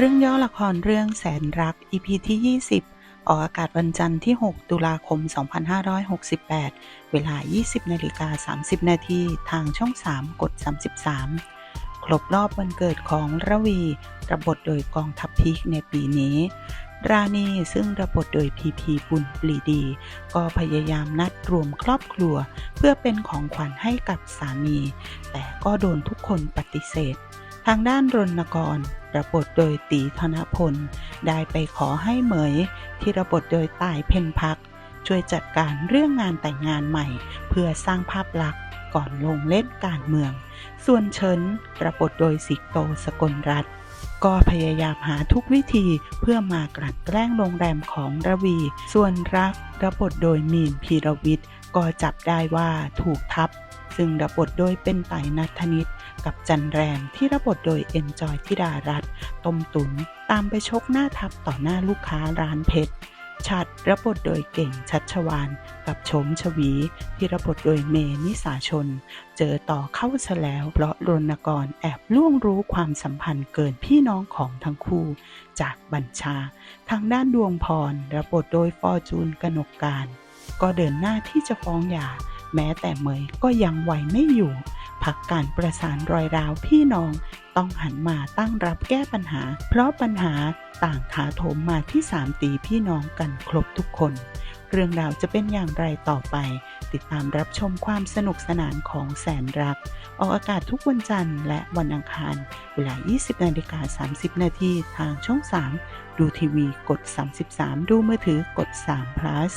เรื่องย่อละครเรื่องแสนรัก EP ที่ 20 ออกอากาศวันจันทร์ที่ 6 ตุลาคม 2568 เวลา 20นาฬิกา30 นาทีทางช่อง 3 กด 33 ครบรอบวันเกิดของระวี ระบทโดยกองทัพพีคในปีนี้ ราณีซึ่งระบทโดยพีพีบุญปลีดี ก็พยายามนัดรวมครอบครัว เพื่อเป็นของขวัญให้กับสามี แต่ก็โดนทุกคนปฏิเสธ ทางด้านรณกร ระบทโดยตีธนพล ได้ไปขอให้เหมย ที่ระบทโดยตายเพ็ญพัก ช่วยจัดการเรื่องงานแต่งงานใหม่ เพื่อสร้างภาพลักษณ์ก่อนลงเล่นการเมือง ส่วนเฉินระบทโดยสิกโตสกลรัตน์ ก็พยายามหาทุกวิธีเพื่อมากลั่นแกล้งโรงแรมของระวี ส่วนรักระบทโดยมีนพีรวิทย์ก็จับได้ว่าถูกทับ ซึ่งระบทโดยเป็นไต่นัทนิตกับจันแรมที่ระบทโดยเอ็นจอยธิดารัตน์ต้มตุนตามไปชกหน้าทับต่อหน้าลูกค้าร้านเพชร ชัดรับบทโดยเก่งชัดชวานกับชมชวี ที่รับบทโดยเมนิสาชน เจอต่อเข้าซะแล้ว เพราะรณกรแอบล่วงรู้ความสัมพันธ์เกินพี่น้องของทั้งคู่ จากบัญชา ทางด้านดวงพรรับบทโดยฟอร์จูนกนกการ ก็เดินหน้าที่จะฟ้องหย่า แม้แต่เหมยก็ยังไหวไม่อยู่พักการประสานรอยร้าวพี่น้อง ต้องหันมาตั้งรับแก้ปัญหา เพราะปัญหาต่างถาโถมมาที่สามตีพี่น้องกันครบทุกคน เรื่องราวจะเป็นอย่างไรต่อไป ติดตามรับชมความสนุกสนานของแสนรัก ออกอากาศทุกวันจันทร์และวันอังคาร เวลา 20นาฬิกา30 นาทีทางช่อง 3 ดูทีวีกด 33 ดูมือถือกด3 plus